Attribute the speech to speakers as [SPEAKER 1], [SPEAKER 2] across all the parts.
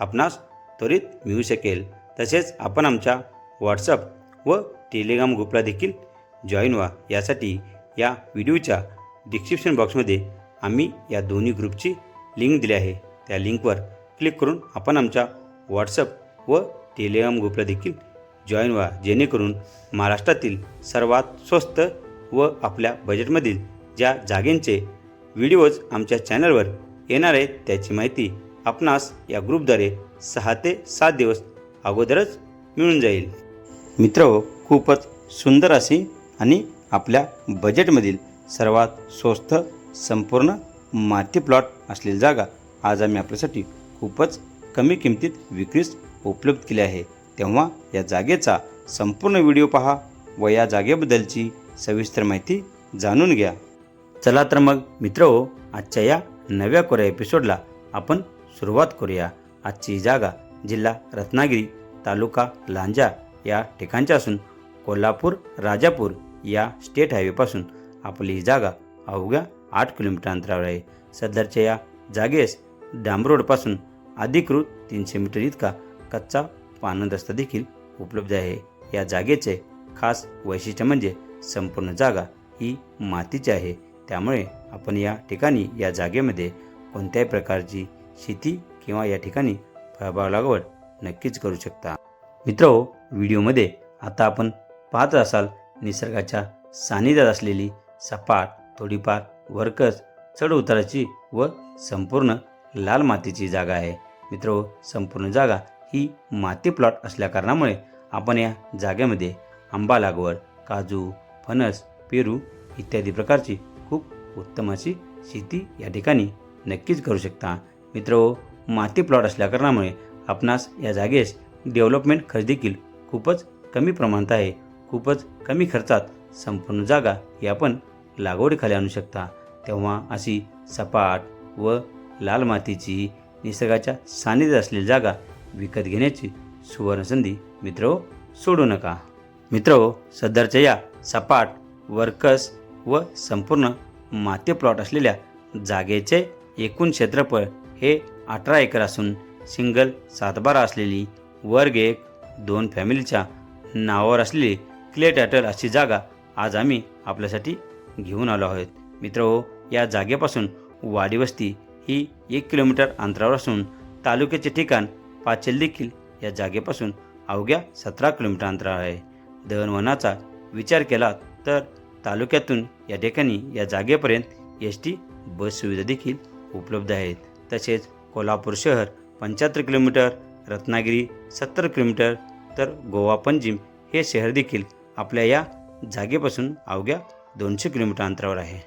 [SPEAKER 1] आपणास त्वरित मिळू शकेल. तसेच आपण आमच्या व्हॉट्सअप व टेलिग्राम ग्रुपला देखील जॉईन व्हा. यासाठी या व्हिडिओच्या डिस्क्रिप्शन बॉक्समध्ये आम्ही या दोन्ही ग्रुपची लिंक दिली आहे. त्या लिंकवर क्लिक करून आपण आमच्या व्हॉट्सअप व टेलिग्राम ग्रुपला देखील जॉईन व्हा. जेणेकरून महाराष्ट्रातील सर्वात स्वस्त व आपल्या बजेटमधील ज्या जागेंचे व्हिडिओज आमच्या चॅनलवर येणार आहेत त्याची माहिती आपणास या ग्रुपद्वारे सहा ते सात दिवस अगोदरच मिळून जाईल. मित्र खूपच सुंदर अशी आणि आपल्या बजेटमधील सर्वात स्वस्त संपूर्ण माती प्लॉट असलेली जागा आज आम्ही आपल्यासाठी खूपच कमी किमतीत विक्रीस उपलब्ध केली आहे. तेव्हा या जागेचा संपूर्ण व्हिडिओ पहा व या जागेबद्दलची सविस्तर माहिती जाणून घ्या. चला तर मग मित्र हो आजच्या या नव्या कोऱ्या एपिसोडला आपण सुरुवात करूया. आजची जागा जिल्हा रत्नागिरी तालुका लांजा या ठिकाणची असून कोल्हापूर राजापूर या स्टेट हायवेपासून आपली ही जागा अवघ्या आठ किलोमीटर अंतरावर आहे. सदरच्या या जागेस डांबरोडपासून अधिकृत तीनशे मीटर इतका कच्चा पाणंद रस्ता देखील उपलब्ध आहे. या जागेचे खास वैशिष्ट्य म्हणजे संपूर्ण जागा ही मातीची आहे. त्यामुळे आपण या ठिकाणी या जागेमध्ये कोणत्याही प्रकारची शेती किंवा या ठिकाणी फळबाग लागवड नक्कीच करू शकता. मित्रो व्हिडिओमध्ये आता आपण पाहत असाल निसर्गाच्या सानिध्यात असलेली सपाट थोडीफार वरकस चढउताराची व संपूर्ण लाल मातीची जागा आहे. मित्र संपूर्ण जागा ही माती प्लॉट असल्याकारणामुळे आपण या जागेमध्ये आंबा लागवड काजू फणस पेरू इत्यादी प्रकारची खूप उत्तम अशी शेती या ठिकाणी नक्कीच करू शकता. मित्र हो, माती प्लॉट असल्याकारणामुळे आपणास या जागेस डेव्हलपमेंट खर्च देखील खूपच कमी प्रमाणात आहे. खूपच कमी खर्चात संपूर्ण जागा ही आपण लागवडीखाली आणू शकता. तेव्हा अशी सपाट व लाल मातीची निसर्गाच्या सानिध्यात असलेली जागा विकत घेण्याची सुवर्णसंधी मित्र हो, सोडू नका. मित्र हो, सदरच्या या सपाट वर्कस व संपूर्ण माती प्लॉट असलेल्या जागेचे एकूण क्षेत्रफळ हे अठरा एकर असून सिंगल सातबारा असलेली वर्ग एक दोन फॅमिलीच्या नावावर असलेली क्ले टॅटल अशी जागा आज आम्ही आपल्यासाठी घेऊन आलो आहोत. मित्र हो या जागेपासून वाडीवस्ती ही एक किलोमीटर अंतरावर असून तालुक्याचे ठिकाण पाचेल देखील या जागेपासून अवघ्या सतरा किलोमीटर अंतरावर आहे. दळणवळणाचा विचार केला तर तालुक्यातून या ठिकाणी या जागेपर्यंत एस टी बस सुविधा देखील उपलब्ध आहेत. तसेच कोल्हापूर शहर पंच्याहत्तर किलोमीटर रत्नागिरी सत्तर किलोमीटर तर गोवा पंजिम हे शहर देखील आपल्या या जागेपासून अवघ्या दोनशे किलोमीटर अंतरावर आहे.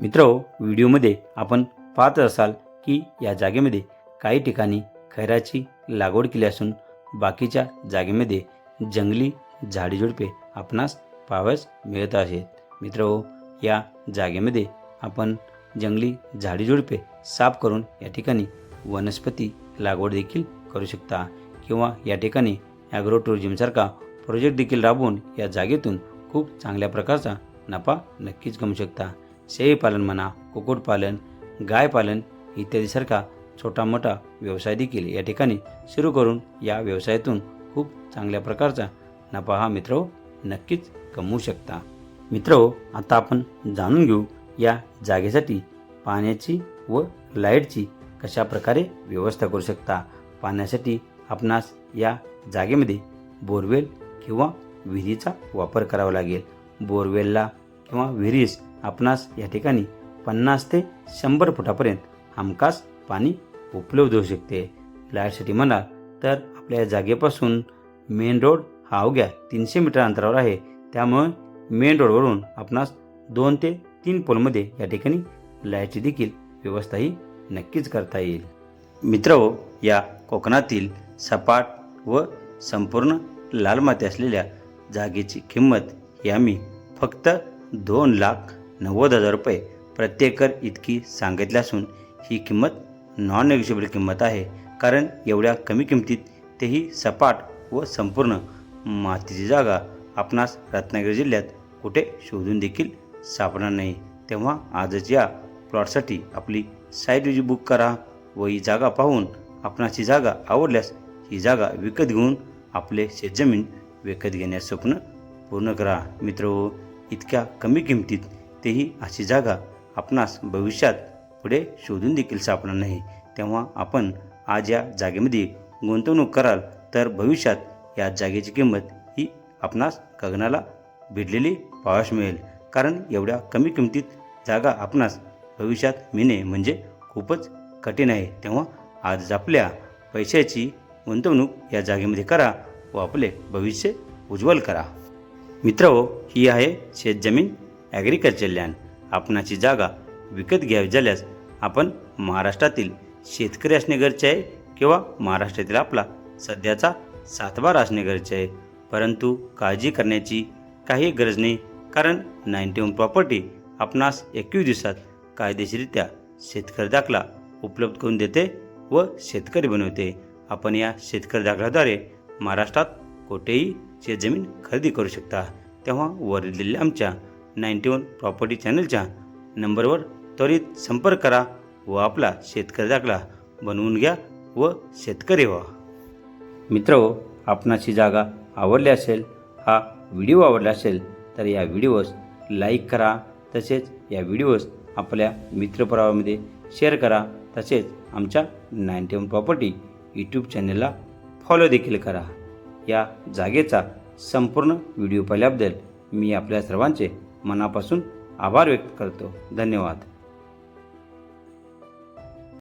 [SPEAKER 1] मित्र व्हिडिओमध्ये आपण पाहत असाल की या जागेमध्ये काही ठिकाणी खैराची लागवड केली असून बाकीच्या जागेमध्ये जंगली झाडीझुडपे आपणास पाहावयास मिळत आहेत. मित्र या जागेमध्ये आपण जंगली झाडीझुडपे साफ करून या ठिकाणी वनस्पती लागवड देखील करू शकता किंवा या ठिकाणी ॲग्रो टुरिझमसारखा प्रोजेक्ट देखील राबवून या जागेतून खूप चांगल्या प्रकारचा नफा नक्कीच कमवू शकता. शेळीपालन म्हणा कुक्कुटपालन गायपालन इत्यादीसारखा छोटा मोठा व्यवसाय देखील या ठिकाणी सुरू करून या व्यवसायातून खूप चांगल्या प्रकारचा नफा हा मित्र नक्कीच कमवू शकता. मित्र हो, आता आपण जाणून घेऊ या जागेसाठी पाण्याची व लाईटची कशा प्रकारे व्यवस्था करू शकता? पाण्यासाठी आपणास या जागेमध्ये बोरवेल किंवा विहिरीचा वापर करावा लागेल. बोरवेलला किंवा विहिरीस आपणास या ठिकाणी पन्नास ते शंभर फुटापर्यंत हमखास पाणी उपलब्ध होऊ शकते. लाईटसाठी म्हणाल तर आपल्या जागेपासून मेन रोड हा अवघ्या तीनशे मीटर अंतरावर आहे. त्यामुळे मेन रोडवरून आपणास दोन ते तीन पोलमध्ये या ठिकाणी लाईटची देखील व्यवस्थाही नक्कीच करता येईल. मित्र या कोकणातील सपाट व संपूर्ण लाल माती असलेल्या जागेची किंमत ही आम्ही फक्त दोन लाख नव्वद हजार रुपये प्रत्येकर इतकी सांगितली असून ही किंमत नॉन नेगोशिएबल किंमत आहे. कारण एवढ्या कमी किमतीत तेही सपाट व संपूर्ण मातीची जागा आपणास रत्नागिरी जिल्ह्यात कुठे शोधून देखील सापडणार नाही. तेव्हा आजच या प्लॉटसाठी आपली साईट विजी बुक करा व ही जागा पाहून आपणाची जागा आवडल्यास ही जागा विकत घेऊन आपले शेतजमीन विकत घेण्यास स्वप्न पूर्ण करा. मित्र इतक्या कमी किमतीत तेही अशी जागा आपणास भविष्यात पुढे शोधून देखील सापडणार नाही. तेव्हा आपण आज या जागेमध्ये गुंतवणूक कराल तर भविष्यात या जागेची किंमत ही आपणास गगनाला भिडलेली पाहावयास मिळेल. कारण एवढ्या कमी किमतीत जागा आपणास भविष्यात मिळणे म्हणजे खूपच कठीण आहे. तेव्हा आज आपल्या पैशाची गुंतवणूक या जागेमध्ये करा व आपले भविष्य उज्ज्वल करा. मित्र हो, ही आहे शेतजमीन ॲग्रिकल्चर लँड आपणाची जागा विकत घ्यावी झाल्यास आपण महाराष्ट्रातील शेतकरी असणे गरजे आहे किंवा महाराष्ट्रातील आपला सध्याचा सातबार असणे गरजे आहे. परंतु काळजी करण्याची काही गरज नाही. कारण नाईन्टी वन प्रॉपर्टी आपणास एकवीस दिवसात कायदेशीरित्या शेतकरी दाखला उपलब्ध करून देते व शेतकरी बनवते. आपण या शेतकरी दाखल्याद्वारे महाराष्ट्रात कुठेही शेतजमीन खरेदी करू शकता. तेव्हा वर दिलेल्या आमच्या नाईन्टी वन प्रॉपर्टी चॅनलच्या नंबरवर त्वरित संपर्क करा व आपला शेतकरी दाखला बनवून घ्या व शेतकरी व्हा. मित्र आपणाची जागा आवडली असेल हा व्हिडिओ आवडला असेल तर या व्हिडिओस लाईक करा तसेच या व्हिडिओस आपल्या मित्रपरावामध्ये शेअर करा तसेच आमच्या नाईन्टी वन प्रॉपर्टी यूट्यूब चॅनलला फॉलो देखील करा. या जागेचा संपूर्ण व्हिडिओ पाहिल्याबद्दल मी आपल्या सर्वांचे मनापासून आभार व्यक्त करतो. धन्यवाद.